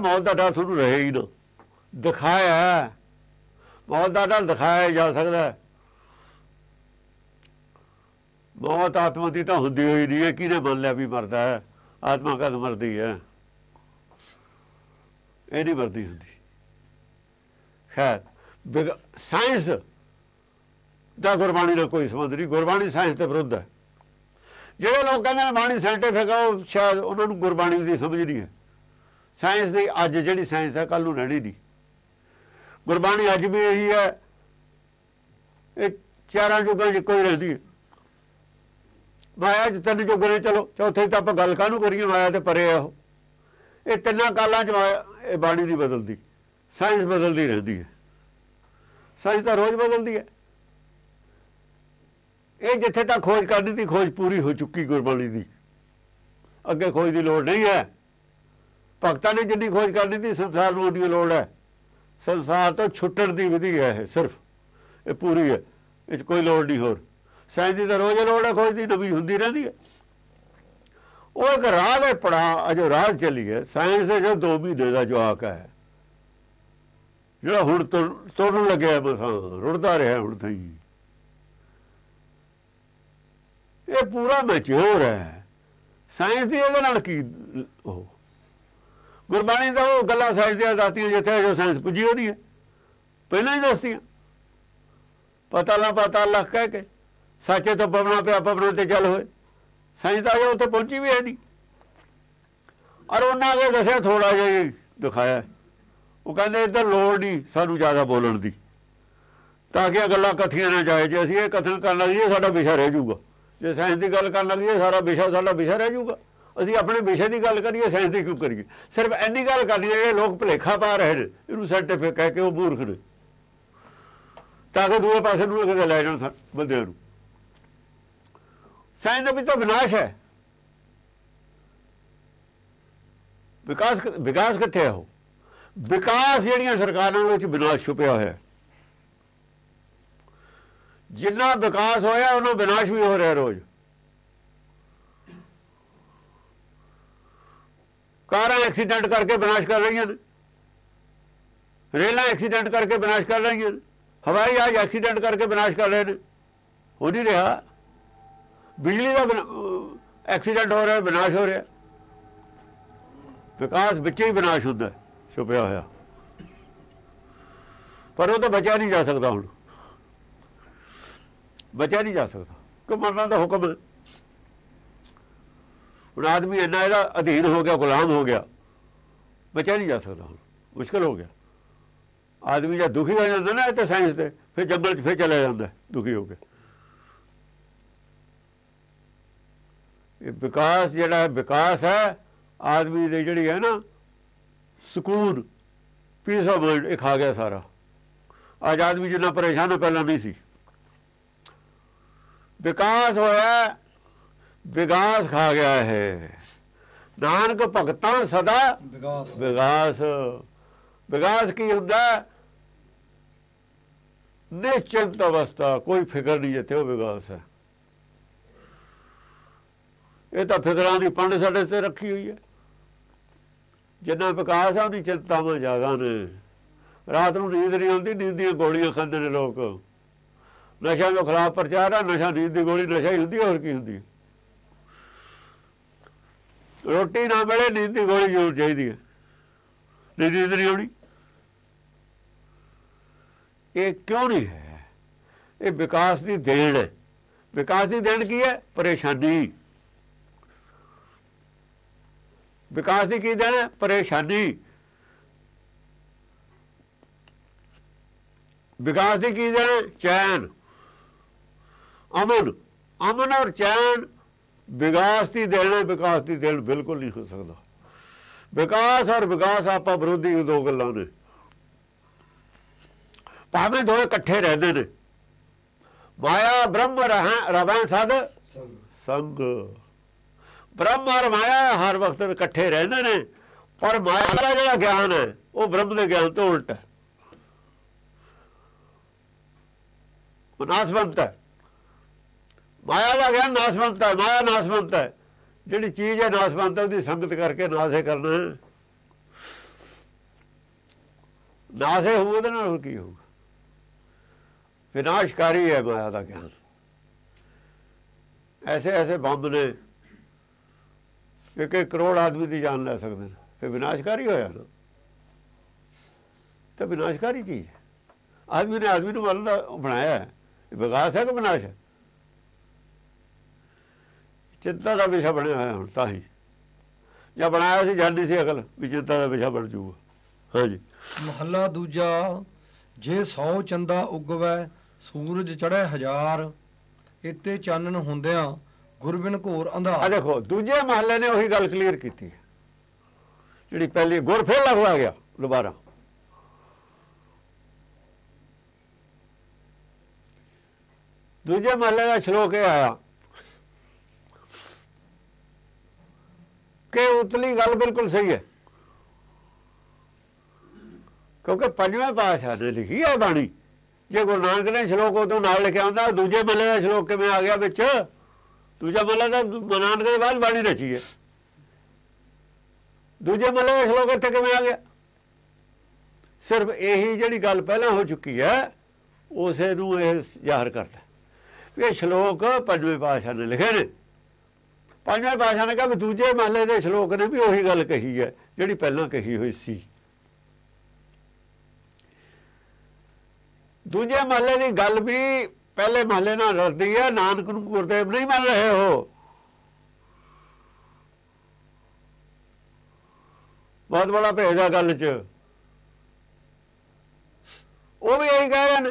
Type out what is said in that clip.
ਮੌਤ ਦਾ ਡਰ ਤੁਹਾਨੂੰ ਰਹੇ ਹੀ ਨਾ। ਦਿਖਾਇਆ ਮੌਤ ਦਾ ਡਰ ਦਿਖਾਇਆ ਜਾ ਸਕਦਾ ਮੌਤ ਆਤਮਾ ਦੀ ਤਾਂ ਹੁੰਦੀ ਹੋਈ ਨਹੀਂ ਹੈ। ਕਿਹਨੇ ਮੰਨ ਲਿਆ ਵੀ ਮਰਦਾ ਹੈ? ਆਤਮਾ ਕਦ ਮਰਦੀ ਹੈ? ਇਹ ਨਹੀਂ ਮਰਦੀ ਹੁੰਦੀ। ਖੈਰ, ਬਿਗ- ਸਾਇੰਸ ਦਾ ਗੁਰਬਾਣੀ ਨਾਲ ਕੋਈ ਸੰਬੰਧ ਨਹੀਂ। ਗੁਰਬਾਣੀ ਸਾਇੰਸ ਦੇ ਵਿਰੁੱਧ ਹੈ। ਜਿਹੜੇ ਲੋਕ ਕਹਿੰਦੇ ਨੇ ਬਾਣੀ ਸਾਇੰਟੀਫਿਕ ਆ ਉਹ ਸ਼ਾਇਦ ਉਹਨਾਂ ਨੂੰ ਗੁਰਬਾਣੀ ਦੀ ਸਮਝ ਨਹੀਂ ਹੈ। ਸਾਇੰਸ ਦੀ, ਅੱਜ ਜਿਹੜੀ ਸਾਇੰਸ ਹੈ ਕੱਲ ਨੂੰ ਰਹਿਣੀ ਨਹੀਂ ਗੁਰਬਾਣੀ ਅੱਜ ਵੀ ਇਹੀ ਹੈ। ਇਹ ਚਾਰਾਂ ਯੁੱਗਾਂ 'ਚ ਕੋਈ ਰਹਿੰਦੀ ਹੈ। ਮਾਇਆ 'ਚ ਤਿੰਨ ਯੁੱਗ ਨੇ, ਚਲੋ, ਚੌਥੇ ਤਾਂ ਆਪਾਂ ਗੱਲ ਕਾਹਨੂੰ ਕਰੀਏ? ਮਾਇਆ ਤੇ ਪਰੇ ਆ ਉਹ। ਇਹ ਤਿੰਨਾਂ ਕਾਲਾਂ 'ਚ ਮਾਇਆ, ਇਹ ਬਾਣੀ ਨਹੀਂ ਬਦਲਦੀ। ਸਾਇੰਸ ਬਦਲਦੀ ਰਹਿੰਦੀ ਹੈ। ਸਾਇੰਸ ਤਾਂ ਰੋਜ਼ ਬਦਲਦੀ ਹੈ। ਇਹ ਜਿੱਥੇ ਤੱਕ ਖੋਜ ਕਰਨੀ ਦੀ ਖੋਜ ਪੂਰੀ ਹੋ ਚੁੱਕੀ ਗੁਰਬਾਣੀ ਦੀ। ਅੱਗੇ ਖੋਜ ਦੀ ਲੋੜ ਨਹੀਂ ਹੈ। ਭਗਤਾਂ ਨੇ ਜਿੰਨੀ ਖੋਜ ਕਰਨੀ ਸੀ, ਸੰਸਾਰ ਨੂੰ ਉਹਦੀ ਲੋੜ ਹੈ। ਸੰਸਾਰ ਤੋਂ ਛੁੱਟਣ ਦੀ ਵਿਧੀ ਹੈ ਇਹ, ਸਿਰਫ। ਇਹ ਪੂਰੀ ਹੈ, ਇਹ 'ਚ ਕੋਈ ਲੋੜ ਨਹੀਂ ਹੋਰ। ਸਾਇੰਸ ਦੀ ਤਾਂ ਰੋਜ਼ ਲੋੜ ਹੈ, ਖੋਜ ਦੀ ਨਵੀਂ ਹੁੰਦੀ ਰਹਿੰਦੀ ਹੈ। ਉਹ ਇੱਕ ਰਾਹ ਦੇ ਪੜਾ ਅਜੋ ਰਾਹ ਚੱਲੀ ਹੈ। ਸਾਇੰਸ ਦੇ ਜੋ ਦੋ ਮਹੀਨੇ ਦਾ ਜਵਾਕ ਹੈ। ਜਿਹੜਾ ਹੁਣ ਤੁਰ- ਤੁਰਨ ਲੱਗਿਆ ਮਸਾਂ ਰੁੜਦਾ ਰਿਹਾ ਹੁਣ ਤਾਈਂ ਇਹ ਪੂਰਾ ਮੈਚੁਰ ਹੈ। ਸਾਇੰਸ ਦੀ ਉਹਦੇ ਨਾਲ ਕੀ, ਉਹ ਗੁਰਬਾਣੀ ਦਾ ਉਹ ਗੱਲਾਂ ਸਾਇੰਸ ਦੀਆਂ ਦੱਸਦੀਆਂ ਜਿੱਥੇ ਜੋ ਸਾਇੰਸ ਪੁੱਜੀ ਹੋਣੀ ਹੈ। ਪਹਿਲਾਂ ਹੀ ਦੱਸਦੀਆਂ। ਪਤਾ ਲਾ ਪਤਾ ਲੱਗ ਕਹਿ ਕੇ। ਸੱਚੇ ਤੋਂ ਪਵਨਾ ਪਿਆ, ਪਵਨਾ ਤੇ ਚੱਲ ਹੋਏ। ਸਾਇੰਸ ਤਾਂ ਅਜੇ ਉੱਥੇ ਪਹੁੰਚੀ ਵੀ ਹੈ ਨਹੀਂ। ਔਰ ਉਹਨਾਂ ਨੇ ਦੱਸਿਆ ਥੋੜਾ ਜਿਹਾ ਦਿਖਾਇਆ। ਉਹ ਕਹਿੰਦੇ ਇੱਧਰ ਲੋੜ ਨਹੀਂ ਸਾਨੂੰ ਜ਼ਿਆਦਾ ਬੋਲਣ ਦੀ। ਤਾਂ ਕਿ ਇਹ ਗੱਲਾਂ ਕਥੀਆਂ ਨਾ ਜਾਏ। ਜੇ ਅਸੀਂ ਇਹ ਕਥਨ ਕਰਨ ਲੱਗੀਏ ਸਾਡਾ ਵਿਸ਼ਾ ਰਹਿ ਜਾਊਗਾ। ਜੇ ਸਾਇੰਸ ਦੀ ਗੱਲ ਕਰਨ ਲੱਗੀਏ ਸਾਰਾ ਵਿਸ਼ਾ, ਸਾਡਾ ਵਿਸ਼ਾ ਰਹਿ ਜਾਊਗਾ। ਅਸੀਂ ਆਪਣੇ ਵਿਸ਼ੇ ਦੀ ਗੱਲ ਕਰੀਏ ਸਾਇੰਸ ਦੀ ਕਿਉਂ ਕਰੀਏ। ਸਿਰਫ ਇੰਨੀ ਗੱਲ ਕਰਨੀ ਹੈ, ਜਿਹੜੇ ਲੋਕ ਭੁਲੇਖਾ ਪਾ ਰਹੇ ਨੇ, ਇਹਨੂੰ ਸਰਟੀਫਿਕੇਟ ਕਹਿ ਕੇ ਉਹ ਮੂਰਖ ਨੇ। ਤਾਂ ਕਿ ਦੂਏ ਪਾਸੇ ਨੂੰ ਕਿਤੇ ਲੈ ਜਾਣ ਸਾ- ਬੰਦਿਆਂ ਨੂੰ। ਸਾਇੰਸ ਦਾ ਵੀ ਤਾਂ ਵਿਨਾਸ਼ ਹੈ। ਵਿਕਾਸ ਵਿਕਾਸ ਕਿੱਥੇ ਹੈ ਉਹ? ਵਿਕਾਸ ਜਿਹੜੀਆਂ ਸਰਕਾਰਾਂ ਵਿੱਚ ਵਿਨਾਸ਼ ਛੁਪਿਆ ਹੋਇਆ ਹੈ। ਜਿੰਨਾ ਵਿਕਾਸ ਹੋਇਆ, ਉਹਨਾਂ ਵਿਨਾਸ਼ ਵੀ ਹੋ ਰਿਹਾ ਰੋਜ਼। ਕਾਰਾਂ ਐਕਸੀਡੈਂਟ ਕਰਕੇ ਵਿਨਾਸ਼ ਕਰ ਰਹੀਆਂ ਨੇ। ਰੇਲਾਂ ਐਕਸੀਡੈਂਟ ਕਰਕੇ ਵਿਨਾਸ਼ ਕਰ ਰਹੀਆਂ ਨੇ। ਹਵਾਈ ਜਹਾਜ਼ ਐਕਸੀਡੈਂਟ ਕਰਕੇ ਵਿਨਾਸ਼ ਕਰ ਰਹੇ ਨੇ। ਹੋ ਨਹੀਂ ਰਿਹਾ। ਬਿਜਲੀ ਦਾ ਐਕਸੀਡੈਂਟ ਹੋ ਰਿਹਾ ਵਿਨਾਸ਼ ਹੋ ਰਿਹਾ। ਵਿਕਾਸ ਵਿੱਚ ਹੀ ਵਿਨਾਸ਼ ਹੁੰਦਾ, ਛੁਪਿਆ ਹੋਇਆ। ਪਰ ਉਹ ਤਾਂ ਬਚਿਆ ਨਹੀਂ ਜਾ ਸਕਦਾ ਹੁਣ। ਬਚਿਆ ਨਹੀਂ ਜਾ ਸਕਦਾ। ਕਿ ਮਰਨਾ ਦਾ ਹੁਕਮ ਹੈ ਹੁਣ ਆਦਮੀ ਇੰਨਾ ਇਹਦਾ ਅਧੀਨ ਹੋ ਗਿਆ, ਗੁਲਾਮ ਹੋ ਗਿਆ। ਬਚਿਆ ਨਹੀਂ ਜਾ ਸਕਦਾ ਹੁਣ, ਮੁਸ਼ਕਲ ਹੋ ਗਿਆ। ਆਦਮੀ ਜਦ ਦੁਖੀ ਹੋ ਜਾਂਦਾ ਨਾ ਇਹ ਸਾਇੰਸ ਤੇ, ਫਿਰ ਜੰਗਲ 'ਚ ਫਿਰ ਚਲਾ ਜਾਂਦਾ, ਦੁਖੀ ਹੋ ਕੇ। ਇਹ ਵਿਕਾਸ ਜਿਹੜਾ, ਵਿਕਾਸ ਹੈ, ਆਦਮੀ ਦੀ ਜਿਹੜੀ ਹੈ ਨਾ, ਸਕੂਨ ਪੀਸ ਆਫ ਮਾਈਂਡ ਇਹ ਖਾ ਗਿਆ ਸਾਰਾ। ਅੱਜ ਆਦਮੀ ਜਿੰਨਾ ਪਰੇਸ਼ਾਨ ਹੈ ਪਹਿਲਾਂ ਨਹੀਂ ਸੀ। ਵਿਕਾਸ ਹੋਇਆ ਵਿਕਾਸ ਖਾ ਗਿਆ ਹੈ ਨਾਨਕ ਭਗਤਾਂ ਸਦਾ ਵਿਕਾਸ ਵਿਕਾਸ ਵਿਕਾਸ ਕੀ ਹੁੰਦਾ? ਨਿਸ਼ਚਿੰਤ ਅਵਸਥਾ ਕੋਈ ਫਿਕਰ ਨਹੀਂ ਜਿੱਥੇ ਉਹ ਵਿਕਾਸ ਹੈ। ਇਹ ਤਾਂ ਫਿਕਰਾਂ ਦੀ ਪੰਡ ਸਾਡੇ ਤੇ ਰੱਖੀ ਹੋਈ ਹੈ। ਜਿੰਨਾ ਵਿਕਾਸ ਆ ਉਹਦੀ ਚਿੰਤਾਵਾਂ ਜ਼ਿਆਦਾ ਨੇ। ਰਾਤ ਨੂੰ ਨੀਂਦ ਨਹੀਂ ਆਉਂਦੀ ਨੀਂਦ ਦੀਆਂ ਗੋਲੀਆਂ ਖਾਂਦੇ ਨੇ ਲੋਕ। ਨਸ਼ਾ ਦੇ ਖਿਲਾਫ ਪ੍ਰਚਾਰ ਆ ਨਸ਼ਾ ਨੀਂਦ ਦੀ ਗੋਲੀ ਨਸ਼ਾ ਹੀ ਹੁੰਦੀ ਹੋਰ ਕੀ ਹੁੰਦੀ? ਹੈ ਰੋਟੀ ਨਾ ਮਿਲੇ, ਨੀਂਦ ਦੀ ਗੋਲੀ ਜ਼ਰੂਰ ਚਾਹੀਦੀ ਹੈ। ਨੀਂਦ ਨਹੀਂ ਆਉਣੀ। ਇਹ ਕਿਉਂ ਨਹੀਂ ਹੈ? ਇਹ ਵਿਕਾਸ ਦੀ ਦੇਣ ਹੈ। ਵਿਕਾਸ ਦੀ ਦੇਣ ਕੀ ਹੈ? ਪਰੇਸ਼ਾਨੀ। ਵਿਕਾਸ ਦੀ ਕੀ ਦੇਣ ਹੈ? ਪਰੇਸ਼ਾਨੀ। ਵਿਕਾਸ ਦੀ ਕੀ ਦੇਣ ਹੈ? ਚੈਨ। ਅਮਨ। ਅਮਨ ਔਰ ਚੈਨ ਵਿਕਾਸ ਦੀ ਦੇਣ ਵਿਕਾਸ ਦੀ ਦੇਣ ਬਿਲਕੁਲ ਨਹੀਂ ਹੋ ਸਕਦਾ। ਵਿਕਾਸ ਔਰ ਵਿਕਾਸ ਆਪਾਂ ਵਿਰੋਧੀ ਦੋ ਗੱਲਾਂ ਨੇ। ਭਾਵੇਂ ਦੋਵੇਂ ਇਕੱਠੇ ਰਹਿੰਦੇ ਨੇ। ਮਾਇਆ, ਬ੍ਰਹਮ, ਰਹਿ, ਰਵੈ, ਸਦ, ਸੰਗ। ਬ੍ਰਹਮ ਔਰ ਮਾਇਆ ਹਰ ਵਕਤ ਇਕੱਠੇ ਰਹਿੰਦੇ ਨੇ, ਪਰ ਮਾਇਆ ਦਾ ਜਿਹੜਾ ਗਿਆਨ ਹੈ, ਉਹ ਬ੍ਰਹਮ ਦੇ ਗਿਆਨ ਤੋਂ ਉਲਟ ਹੈ। ਉਹ ਨਾਸਵੰਤ ਹੈ। ਮਾਇਆ ਦਾ ਗਿਆਨ ਨਾਸਵੰਤ ਹੈ, ਮਾਇਆ ਨਾਸਵੰਤ ਹੈ। ਜਿਹੜੀ ਚੀਜ਼ ਹੈ ਨਾਸਵੰਤ ਹੈ, ਉਹਦੀ ਸੰਗਤ ਕਰਕੇ ਨਾਸੇ ਕਰਨਾ ਹੈ। ਨਾਸੇ ਹੋਊ, ਉਹਦੇ ਨਾਲ ਹੋਰ ਕੀ ਹੋਊਗਾ? ਵਿਨਾਸ਼ਕਾਰੀ ਹੈ ਮਾਇਆ ਦਾ ਗਿਆਨ। ਐਸੇ ਐਸੇ ਬੰਬ ਨੇ, ਇੱਕ ਕਰੋੜ ਆਦਮੀ ਦੀ ਜਾਨ ਲੈ ਸਕਦੇ ਨੇ। ਫਿਰ ਵਿਨਾਸ਼ਕਾਰੀ ਹੋਇਆ ਨਾ। ਤਾਂ ਵਿਨਾਸ਼ਕਾਰੀ ਚੀਜ਼ ਹੈ। ਆਦਮੀ ਨੇ ਆਦਮੀ ਨੂੰ ਮਾਰਨ ਦਾ ਬਣਾਇਆ ਵਿਕਾਸ ਹੈ। ਕਿ ਵਿਨਾਸ਼ ਹੈ ਚਿੰਤਾ ਦਾ ਵਿਸ਼ਾ ਬਣਿਆ ਹੋਇਆ ਹੁਣ ਤਾਂ ਹੀ। ਜਾਂ ਬਣਾਇਆ ਸੀ ਜਾਂਦੀ ਸੀ ਅਕਲ ਵੀ ਚਿੰਤਾ ਦਾ ਵਿਸ਼ਾ ਬਣ ਜੂਗਾ। ਹਾਂਜੀ। ਮਹੱਲਾ ਦੂਜਾ ਜੇ 100 ਚੰਦਾ ਉਗਵੈ ਸੂਰਜ ਚੜ੍ਹੇ ਹਜ਼ਾਰ ਇਤੇ ਚਾਨਣ ਹੁੰਦਿਆਂ ਗੁਰਬਿਨ ਘੋਰ ਆ ਅੰਧਾਰ ਦੇਖੋ ਦੂਜੇ ਮਹੱਲੇ ਨੇ ਉਹੀ ਗੱਲ ਕਲੀਅਰ ਕੀਤੀ। ਜਿਹੜੀ ਪਹਿਲੀ ਗੁਰ ਫੇਰ ਲਫ਼ਜ਼ ਆ ਗਿਆ ਦੁਬਾਰਾ। ਦੂਜੇ ਮਹੱਲੇ ਦਾ ਸ਼ਲੋਕ ਇਹ ਆਇਆ ਕਿ ਉਤਲੀ ਗੱਲ ਬਿਲਕੁਲ ਸਹੀ ਹੈ। ਕਿਉਂਕਿ ਪੰਜਵੇਂ ਪਾਤਸ਼ਾਹ ਨੇ ਲਿਖੀ ਹੈ ਬਾਣੀ। ਜੇ ਗੁਰੂ ਨਾਨਕ ਨੇ ਸ਼ਲੋਕ ਉਦੋਂ ਨਾਲ ਲਿਖਿਆ ਹੁੰਦਾ ਦੂਜੇ ਮੱਲੇ ਦਾ ਸ਼ਲੋਕ ਕਿਵੇਂ ਆ ਗਿਆ ਵਿੱਚ? ਦੂਜਾ ਮਹੱਲਾ ਤਾਂ ਗੁਰੂ ਨਾਨਕ ਦੇ ਬਾਅਦ ਬਾਣੀ ਰਚੀ ਹੈ। ਦੂਜੇ ਮਹੱਲੇ ਦਾ ਸ਼ਲੋਕ ਇੱਥੇ ਕਿਵੇਂ ਆ ਗਿਆ? ਸਿਰਫ ਇਹੀ ਜਿਹੜੀ ਗੱਲ ਪਹਿਲਾਂ ਹੋ ਚੁੱਕੀ ਹੈ, ਉਸੇ ਨੂੰ ਇਹ ਜ਼ਾਹਰ ਕਰਦਾ। ਵੀ ਇਹ ਸ਼ਲੋਕ ਪੰਜਵੇਂ ਪਾਤਸ਼ਾਹ ਨੇ ਲਿਖੇ ਨੇ। ਪੰਜਵੇਂ ਪਾਤਸ਼ਾਹ ਨੇ ਕਿਹਾ ਵੀ ਦੂਜੇ ਮਹੱਲੇ ਦੇ ਸ਼ਲੋਕ ਨੇ ਵੀ ਉਹੀ ਗੱਲ ਕਹੀ ਹੈ, ਜਿਹੜੀ ਪਹਿਲਾਂ ਕਹੀ ਹੋਈ ਸੀ। ਦੂਜੇ ਮਹੱਲੇ ਦੀ ਗੱਲ ਵੀ ਪਹਿਲੇ ਮਹੱਲੇ ਨਾਲ ਰਲਦੀ ਹੈ, ਨਾਨਕ ਨੂੰ ਗੁਰਦੇਵ ਨਹੀਂ ਮੰਨ ਰਹੇ ਹੋ ਬਹੁਤ ਬੜਾ ਭੇਦ ਗੱਲ 'ਚ। ਉਹ ਵੀ ਇਹੀ ਕਹਿ ਰਹੇ ਨੇ